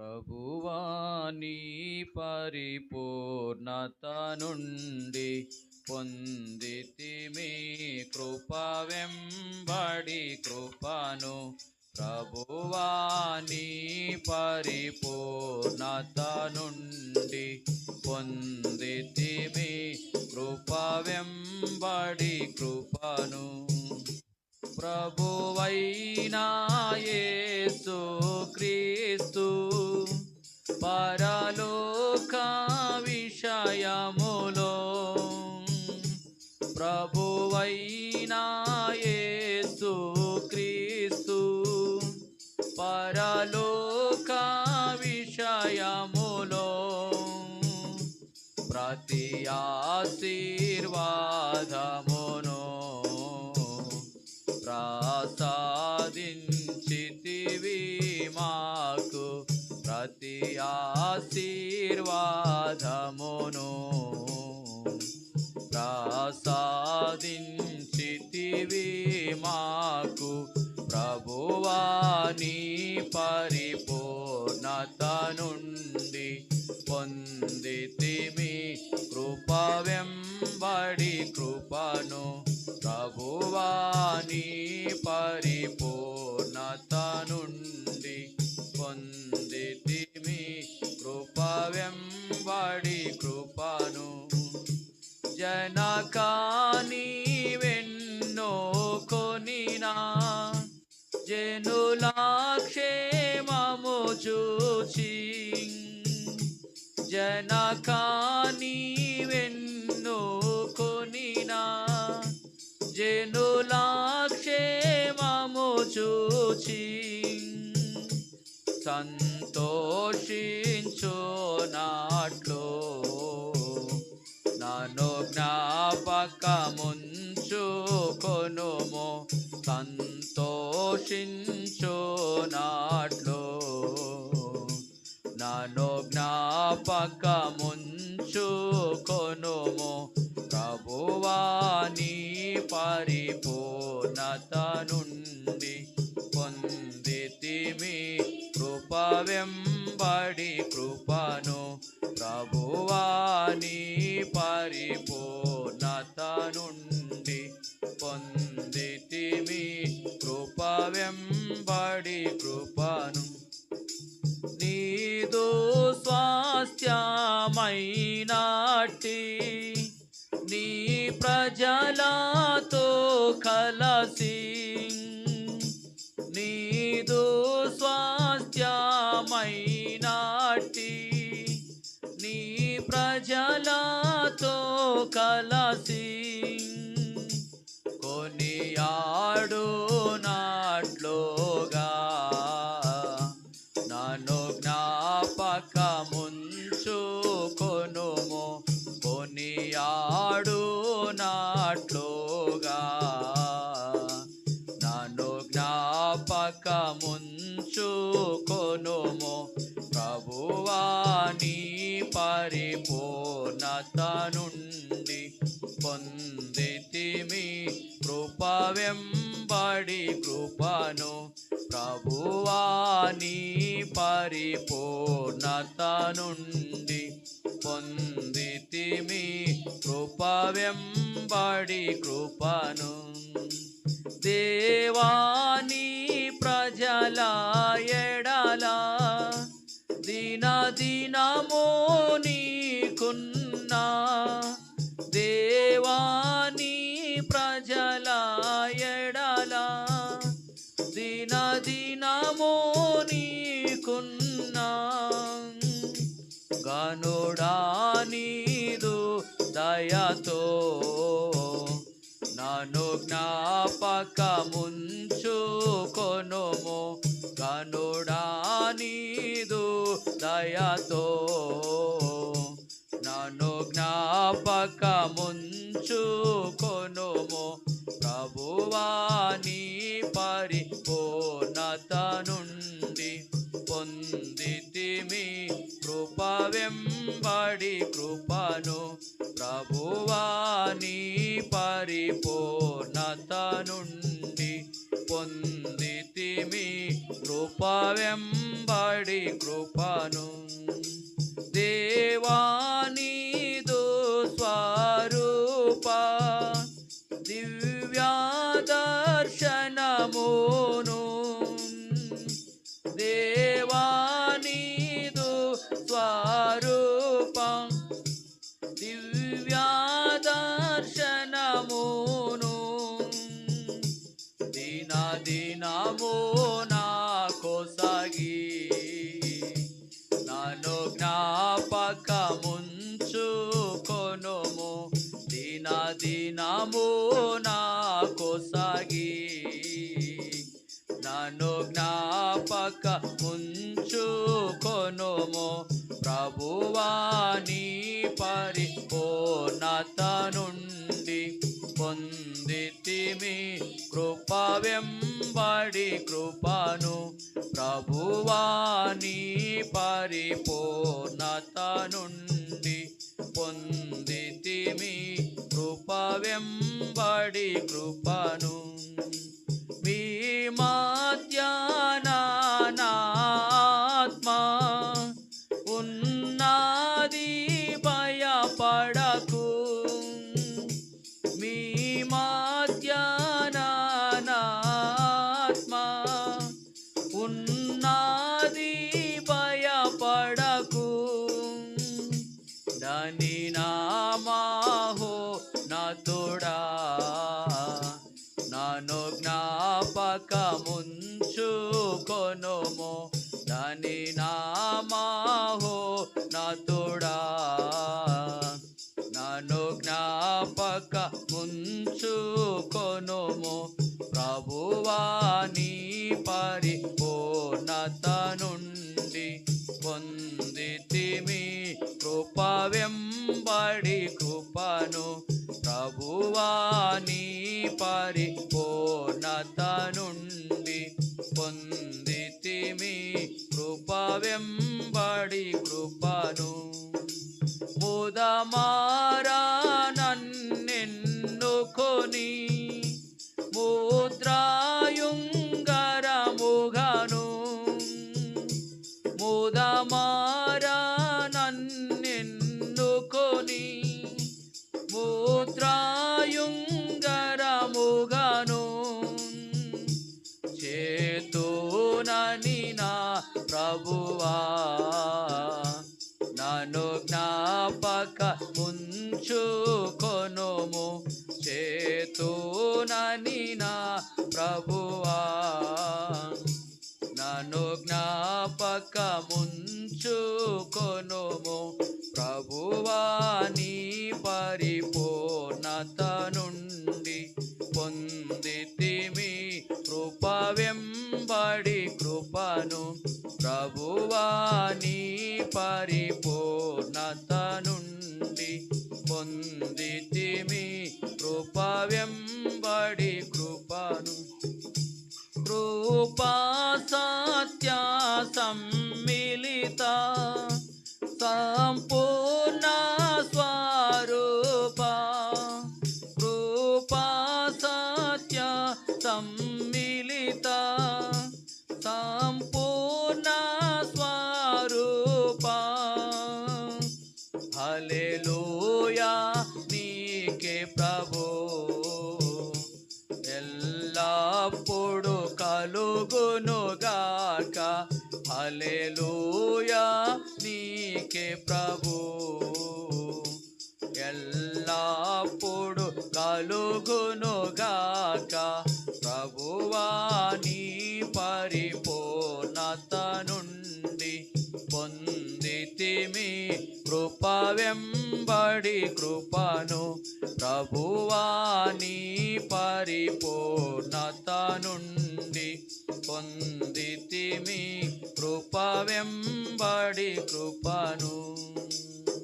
ప్రభువాని పరిపూర్ణత నుండి పొందితిమి కృప వెంబడి కృపను. ప్రభువాని పరిపూర్ణత నుండి పొందితిమి కృప వెంబడి కృపను. ప్రభువైనా యేసు క్రీస్తు పరలోక విషయములో ప్రభువైనా యేసు క్రీస్తు. పరలోక విషయములో ప్రతి ఆశీర్వాదము ఆశీర్వాదమును ప్రసాదించితివి మాకు ప్రభువాని పరిపూర్ణత నుండి పొందితిమి. కృప వెంబడి కృపను ప్రభువాని పరిపూర్ణత నుండి పొంది జనకాని వెన్నో కొనినా? జనులా క్షేమము చూచి. జనకాని వెన్నో కొనినా? జనులా చూచి. సంతోషించు నన్ను జ్ఞాపకముంచుకొనుము సంతోషించు నాట్లో నన్ను జ్ఞాపకముంచుకొనుము ప్రభువాని పరిపూర్ణత నుండి పొందితిమి కృప వెంబడి కృపను ప్రభువాని పరిపూర్ణత నుండి పొందితిమి కృప వెంబడి కృపను. నీదు స్వాస్థ్యమైనాటి నీ ప్రజలతో కలసి నీదు స్వాస్థ్యమైనాటి ముంచుకొనుము కొనియాడు నాట్లోగా. నన్ను జ్ఞాపక ముంచుకొనుము ప్రభువాని పరిపూర్ణత నుండి పొందితిమి. కృప వెంబడి కృపను ప్రభువాని పరిపూర్ణత నుండి పొందితిమి కృపవెంబడి కృపను. దేవాని దయతో నన్ను జ్ఞాపకముంచు కొనుము కనుడా నీదు దయతో నన్ను జ్ఞాపకముంచు కొనుము ప్రభువాని పరిపూర్ణత నుండి పొందితిమి. కృప వెంబడి కృపను ప్రభువాని పరిపూర్ణత నుండి పొందితిమి కృపవెంబడి వెంబడి కృపను దేవానీ నీ పరిపూర్ణత నుండి పొందితిమి కృపవెంబడి కృపను ప్రభువాని పరిపూర్ణత నుండి పొందితిమి కృపవెంబడి కృపను. భీమా దాని నామాహో నతుడా. నన్ను జ్ఞాపకముంచు కొనుము దాని నామాహో నతుడా. నన్ను జ్ఞాపక ముంచు కొనుము ప్రభువాని పరిపూర్ణత నుండి పొందితిమి. కృప వెంబడి కృపను ప్రభువాని పరిపూర్ణత నుండి పొందితిమి కృప వెంబడి కృపను. ఉదమారా నన్నెన్నుకొని ముద్రాయుంగరముగను ప్రభువాని పరిపూర్ణత నుండి పొందితిమి కృప వెంబడి కృపను ప్రభువాని పరిపూర్ణత నుండి పొందితిమి కృప వెంబడి కృపను. కృపా సత్య సమ్మిళిత సంపూర్ణ స్వరూప. హల్లెలూయా నీకే ప్రభు. ఎల్లప్పుడు కలుగునుగాక. హల్లెలూయా నీకే ప్రభు. ఎల్లప్పుడు కలుగునుగాక ప్రభువాని పరిపూర్ణత నుండి పొందితిమి కృప వెంబడి కృపను ప్రభువాని పరిపూర్ణత నుండి పొందితిమి కృప వెంబడి కృపను.